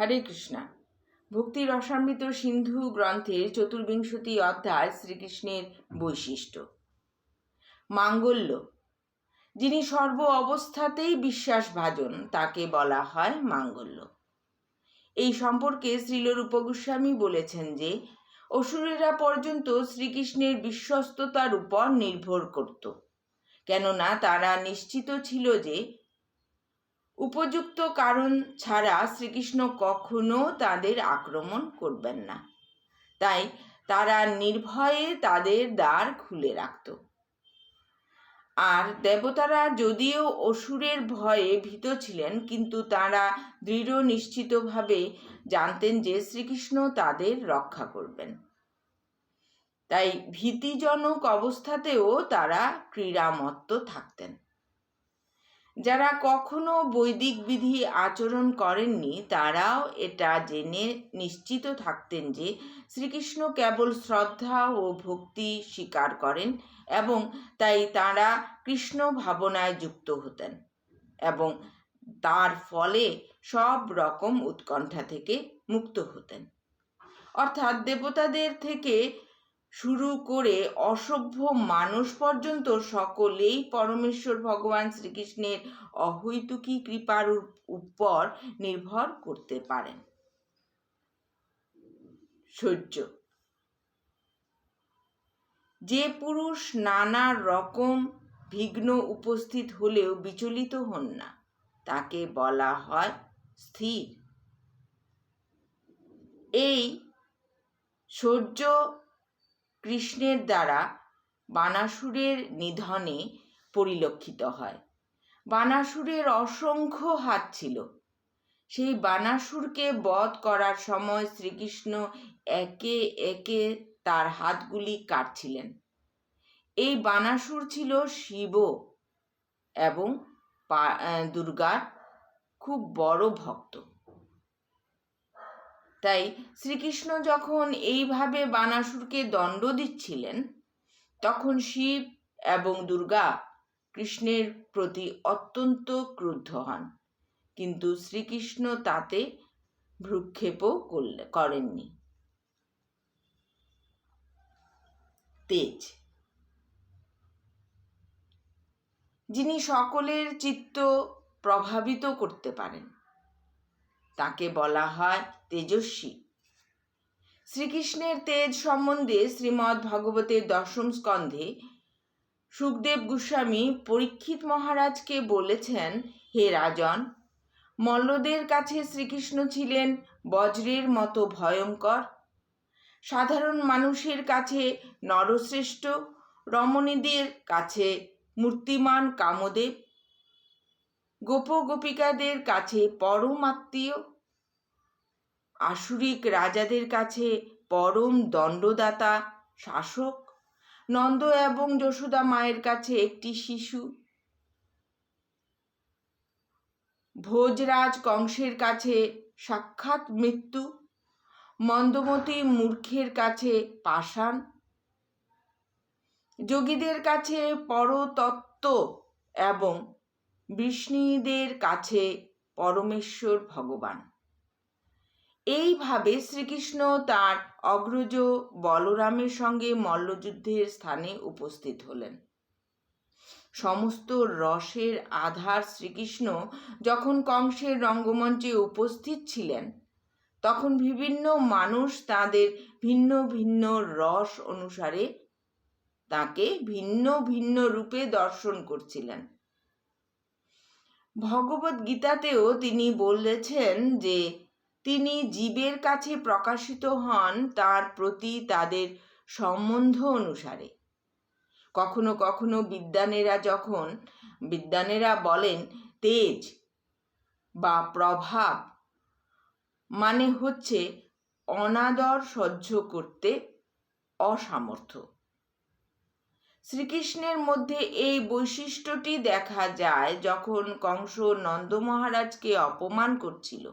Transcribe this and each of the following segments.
হরে কৃষ্ণা। ভক্তি রসামৃত সিন্ধু গ্রন্থের চতুর্বিংশতি অধ্যায় শ্রীকৃষ্ণের বৈশিষ্ট্য। মাঙ্গল্য। যিনি সর্ব অবস্থাতেই বিশ্বাসভাজন, তাকে বলা হয় মাঙ্গল্য। এই সম্পর্কে শ্রীলরূপ গোস্বামী বলেছেন যে, অসুরেরা পর্যন্ত শ্রীকৃষ্ণের বিশ্বস্ততার উপর নির্ভর করত। কেননা তারা নিশ্চিত ছিল যে উপযুক্ত কারণ ছাড়া শ্রীকৃষ্ণ কখনো তাদের আক্রমণ করবেন না। তাই তারা নির্ভয়ে তাদের দ্বার খুলে রাখত। আর দেবতারা যদিও অসুরের ভয়ে ভীত ছিলেন, কিন্তু তারা দৃঢ় নিশ্চিতভাবে জানতেন যে শ্রীকৃষ্ণ তাদের রক্ষা করবেন। তাই ভীতিজনক অবস্থাতেও তারা ক্রীড়ামত্ত থাকতেন। যারা কখনো বৈদিক বিধি আচরণ করেননি, তারাও এটা জেনে নিশ্চিত থাকতেন যে শ্রীকৃষ্ণ কেবল শ্রদ্ধা ও ভক্তি স্বীকার করেন এবং তাই তারা কৃষ্ণ ভাবনায় যুক্ত হতেন এবং তার ফলে সব রকম উৎকণ্ঠা থেকে মুক্ত হতেন। অর্থাৎ দেবতাদের থেকে শুরু করে অসভ্য মানুষ পর্যন্ত সকলেই পরমেশ্বর ভগবান শ্রীকৃষ্ণের অহৈতুকী কৃপার উপর নির্ভর করতে পারেন। সহ্য যে পুরুষ নানা রকম বিঘ্ন উপস্থিত হলেও বিচলিত হন না। তাকে বলা হয় স্থির। এই সূর্য কৃষ্ণের দ্বারা বানাসুরের নিধনে পরিলক্ষিত হয়। বানাসুরের অসংখ্য হাত ছিল। সেই বানাসুরকে বধ করার সময় শ্রীকৃষ্ণ একে একে তার হাতগুলি কাটছিলেন। এই বানাসুর ছিল শিব এবং দুর্গার খুব বড় ভক্ত। তাই শ্রীকৃষ্ণ যখন এইভাবে বানাসুরকে দণ্ড দিচ্ছিলেন, তখন শিব এবং দুর্গা কৃষ্ণের প্রতি অত্যন্ত ক্রুদ্ধ হন। কিন্তু শ্রীকৃষ্ণ তাতে ভ্রুক্ষেপও করলে, করেননি। তেজ। যিনি সকলের চিত্ত প্রভাবিত করতে পারেন তাকে বলা হয় তেজস্বী। শ্রীকৃষ্ণের তেজ সম্বন্ধে শ্রীমদ্ ভগবতের দশম স্কন্ধে সুখদেব গোস্বামী পরীক্ষিত মহারাজকে বলেছেন, হে রাজন, মল্লদের কাছে শ্রীকৃষ্ণ ছিলেন বজ্রের মতো ভয়ঙ্কর। সাধারণ মানুষের কাছে নরশ্রেষ্ঠ, রমণীদের কাছে মূর্তিমান কামদেব। গোপ গোপিকাদের কাছে পরম আত্মীয়। আসুরিক রাজাদের কাছে পরম দণ্ডদাতা, শাসক। নন্দ এবং যশোদা মায়ের কাছে একটি শিশু। ভোজরাজ কংসের কাছে সাক্ষাৎ মৃত্যু। মন্দমতি মূর্খের কাছে পাষাণ। যোগীদের কাছে পরতত্ত্ব এবং বিষ্ণুদের কাছে পরমেশ্বর ভগবান। এইভাবে শ্রীকৃষ্ণ তার অগ্রজ বলরামের সঙ্গে মল্লযুদ্ধের স্থানে উপস্থিত হলেন। সমস্ত রসের আধার শ্রীকৃষ্ণ যখন কংসের রঙ্গমঞ্চে উপস্থিত ছিলেন, তখন বিভিন্ন মানুষ তাদের ভিন্ন ভিন্ন রস অনুসারে তাকে ভিন্ন ভিন্ন রূপে দর্শন করছিলেন। ভগবত গীতাতেও তিনি বলেছেন যে, তিনি জীবের কাছে প্রকাশিত হন তার প্রতি তাদের সম্বন্ধ অনুসারে। কখনো কখনো বিদ্যানেরা যখন বিদ্যানেরা বলেন, তেজ বা প্রভাব মানে হচ্ছে অনাদর সহ্য করতে অসামর্থ্য। শ্রীকৃষ্ণের মধ্যে এই বৈশিষ্ট্যটি দেখা যায় যখন কংস নন্দ মহারাজকে অপমান করছিল।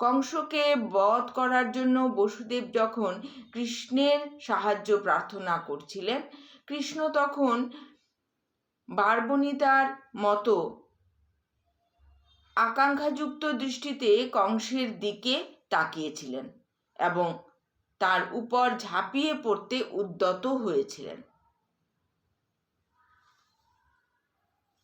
কংসকে বধ করার জন্য বসুদেব যখন কৃষ্ণের সাহায্য প্রার্থনা করছিলেন, কৃষ্ণ তখন বারবনিতার মতো আকাঙ্ক্ষাযুক্ত দৃষ্টিতে কংসের দিকে তাকিয়েছিলেন এবং তার উপর ঝাঁপিয়ে পড়তে উদ্যত হয়েছিলেন।